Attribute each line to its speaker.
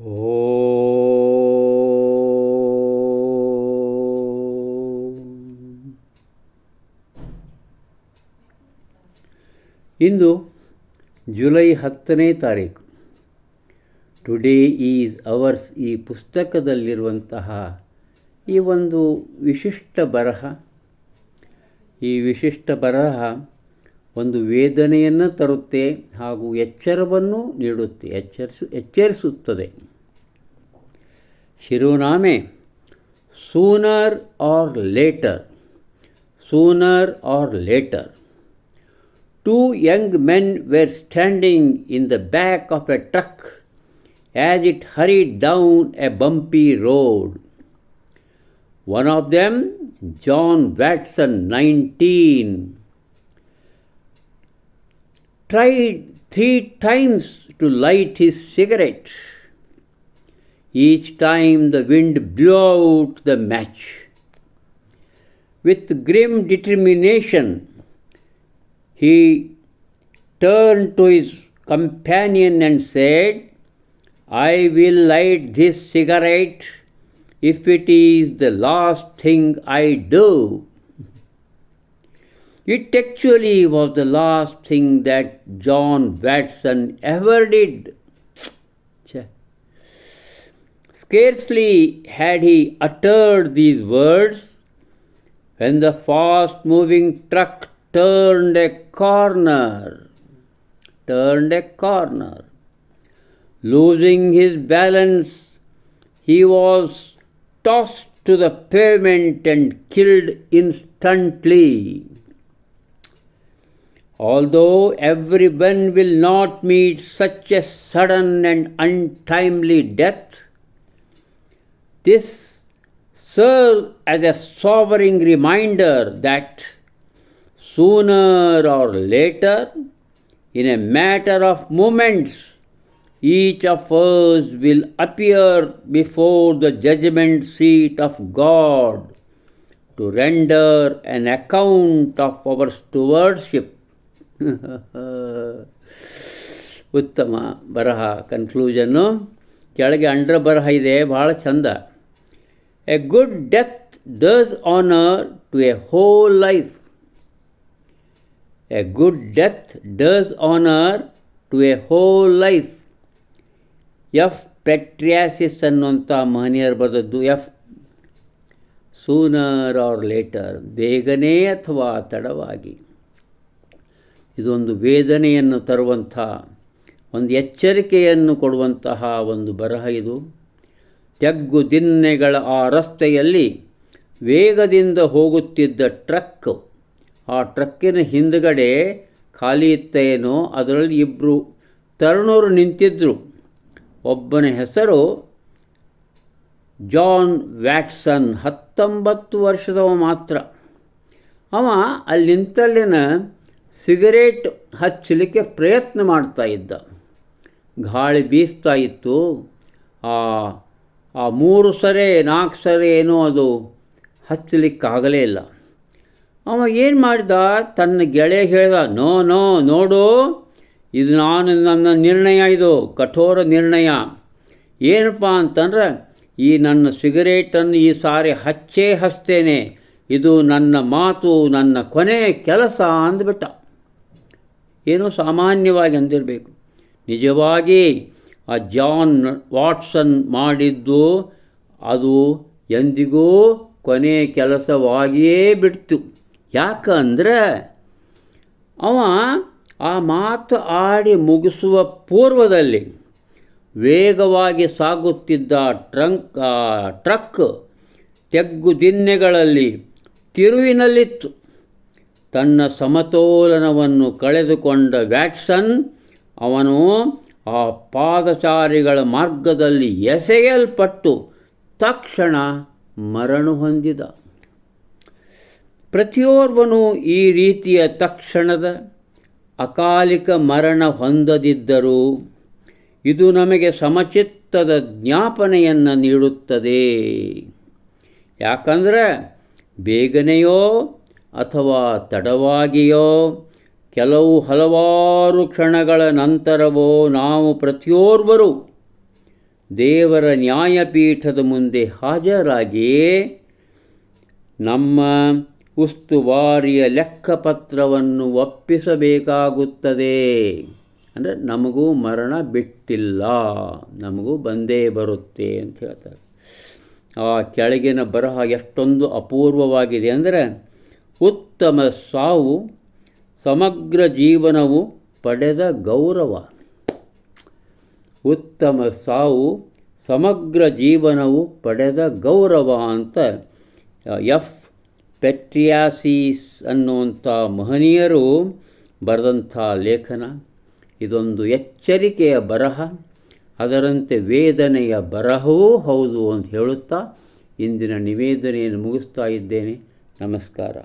Speaker 1: ಇಂದು July ಹತ್ತನೇ ತಾರೀಕು. Today is ours ಈ ಪುಸ್ತಕದಲ್ಲಿರುವಂತಹ ಈ ಒಂದು ವಿಶಿಷ್ಟ ಬರಹ. ಈ ವಿಶಿಷ್ಟ ಬರಹ ಒಂದು ವೇದನೆಯನ್ನು ತರುತ್ತೆ ಹಾಗೂ ಎಚ್ಚರವನ್ನು ನೀಡುತ್ತೆ ಎಚ್ಚರಿಸು ಎಚ್ಚರಿಸುತ್ತದೆ. ಶಿರೋನಾಮೆ sooner or later sooner or later two young men were standing in the back of a truck as it hurried down a bumpy road one of them John Watson 19, tried three times to light his cigarette. Each time the wind blew out the match. With grim determination, he turned to his companion and said, I will light this cigarette if it is the last thing I do. It actually was the last thing that John Watson ever did. Scarcely had he uttered these words when the fast moving truck turned a corner. Turned a corner. Losing his balance, he was tossed to the pavement and killed instantly. Although everyone will not meet such a sudden and untimely death, this serves as a sobering reminder that sooner or later, in a matter of moments, each of us will appear before the judgment seat of God to render an account of our stewardship. ಉತ್ತಮ ಬರಹ ಕನ್ಕ್ಲೂಷನ್ನು ಕೆಳಗೆ ಅಂಡ್ರ ಬರಹ ಇದೆ, ಭಾಳ ಚಂದ. A good death does honour to a whole life a good death does honour to a whole life F Petriasis ಅನ್ನುವಂಥ ಮಹನೀಯರು ಬರೆದದ್ದು ಎಫ್ ಸೂನರ್ ಆರ್ ಲೇಟರ್ ಬೇಗನೆ ಅಥವಾ ತಡವಾಗಿ. ಇದೊಂದು ವೇದನೆಯನ್ನು ತರುವಂಥ, ಒಂದು ಎಚ್ಚರಿಕೆಯನ್ನು ಕೊಡುವಂತಹ ಒಂದು ಬರಹ ಇದು. ತೆಗ್ಗು ದಿನ್ನೆಗಳ ಆ ರಸ್ತೆಯಲ್ಲಿ ವೇಗದಿಂದ ಹೋಗುತ್ತಿದ್ದ ಟ್ರಕ್, ಆ ಟ್ರಕ್ಕಿನ ಹಿಂದುಗಡೆ ಖಾಲಿ ಇತ್ತೇನೋ, ಅದರಲ್ಲಿ ಇಬ್ಬರು ತರುಣರು ನಿಂತಿದ್ದರು ಒಬ್ಬನ ಹೆಸರು ಜಾನ್ ವ್ಯಾಟ್ಸನ್, ಹತ್ತೊಂಬತ್ತು ವರ್ಷದವ ಮಾತ್ರ. ಅವ ಅಲ್ಲಿ ನಿಂತಲ್ಲಿನ ಸಿಗರೇಟ್ ಹಚ್ಚಲಿಕ್ಕೆ ಪ್ರಯತ್ನ ಮಾಡ್ತಾ ಇದ್ದ. ಗಾಳಿ ಬೀಸ್ತಾ ಇತ್ತು. ಆ ಆ ಮೂರು ಸರಿ, ನಾಲ್ಕು ಸರಿ ಏನೋ ಅದು ಹಚ್ಚಲಿಕ್ಕಾಗಲೇ ಇಲ್ಲ. ಅವ ಏನು ಮಾಡಿದ? ತನ್ನ ಗೆಳೆಯ ಹೇಳಿದ, ನೋ ನೋ, ನೋಡು, ಇದು ನಾನು ನನ್ನ ನಿರ್ಣಯ, ಇದು ಕಠೋರ ನಿರ್ಣಯ. ಏನಪ್ಪ ಅಂತಂದ್ರೆ, ಈ ನನ್ನ ಸಿಗರೇಟನ್ನು ಈ ಸಾರಿ ಹಚ್ಚೇ ಹಚ್ತೇನೆ. ಇದು ನನ್ನ ಮಾತು, ನನ್ನ ಕೊನೆ ಕೆಲಸ ಅಂದ್ಬಿಟ್ಟ. ಏನೋ ಸಾಮಾನ್ಯವಾಗಿ ಅಂದಿರಬೇಕು. ನಿಜವಾಗಿ ಆ ಜಾನ್ ವಾಟ್ಸನ್ ಮಾಡಿದ್ದು ಅದು ಎಂದಿಗೂ ಕೊನೆ ಕೆಲಸವಾಗಿಯೇ ಬಿಡ್ತು. ಯಾಕಂದರೆ ಅವ ಆ ಮಾತು ಆಡಿ ಮುಗಿಸುವ ಪೂರ್ವದಲ್ಲಿ ವೇಗವಾಗಿ ಸಾಗುತ್ತಿದ್ದ ಟ್ರಂಕ್ ಟ್ರಕ್ ತೆಗ್ಗು ದಿನ್ನೆಗಳಲ್ಲಿ ತಿರುವಿನಲ್ಲಿತ್ತು. ತನ್ನ ಸಮತೋಲನವನ್ನು ಕಳೆದುಕೊಂಡ ವ್ಯಾಟ್ಸನ್, ಅವನು ಆ ಪಾದಚಾರಿಗಳ ಮಾರ್ಗದಲ್ಲಿ ಎಸೆಯಲ್ಪಟ್ಟು ತಕ್ಷಣ ಮರಣ ಹೊಂದಿದ. ಪ್ರತಿಯೋರ್ವನು ಈ ರೀತಿಯ ತಕ್ಷಣದ ಅಕಾಲಿಕ ಮರಣ ಹೊಂದದಿದ್ದರೂ ಇದು ನಮಗೆ ಸಮಚಿತ್ತದ ಜ್ಞಾಪನೆಯನ್ನು ನೀಡುತ್ತದೆ. ಯಾಕಂದರೆ ಬೇಗನೆಯೋ ಅಥವಾ ತಡವಾಗಿಯೋ ಕೆಲವು ಹಲವಾರು ಕ್ಷಣಗಳ ನಂತರವೋ ನಾವು ಪ್ರತಿಯೋರ್ವರು ದೇವರ ನ್ಯಾಯಪೀಠದ ಮುಂದೆ ಹಾಜರಾಗಿ ನಮ್ಮ ಉಸ್ತುವಾರಿಯ ಲೆಕ್ಕಪತ್ರವನ್ನು ಒಪ್ಪಿಸಬೇಕಾಗುತ್ತದೆ. ಅಂದರೆ ನಮಗೂ ಮರಣ ಬಿಟ್ಟಿಲ್ಲ, ನಮಗೂ ಬಂದೇ ಬರುತ್ತೆ ಅಂತ ಹೇಳ್ತಾರೆ. ಆ ಕೆಳಗಿನ ಬರಹ ಎಷ್ಟೊಂದು ಅಪೂರ್ವವಾಗಿದೆ. ಅಂದರೆ ಉತ್ತಮ ಸಾವು, ಸಮಗ್ರ ಜೀವನವು ಪಡೆದ ಗೌರವ. ಉತ್ತಮ ಸಾವು, ಸಮಗ್ರ ಜೀವನವು ಪಡೆದ ಗೌರವ ಅಂತ ಎಫ್ ಪೆಟ್ರಿಯಾಸಿಸ್ ಅನ್ನುವಂಥ ಮಹನೀಯರು ಬರೆದಂಥ ಲೇಖನ. ಇದೊಂದು ಎಚ್ಚರಿಕೆಯ ಬರಹ, ಅದರಂತೆ ವೇದನೆಯ ಬರಹವೂ ಹೌದು ಅಂತ ಹೇಳುತ್ತಾ ಇಂದಿನ ನಿವೇದನೆಯನ್ನು ಮುಗಿಸ್ತಾ ಇದ್ದೇನೆ. ನಮಸ್ಕಾರ.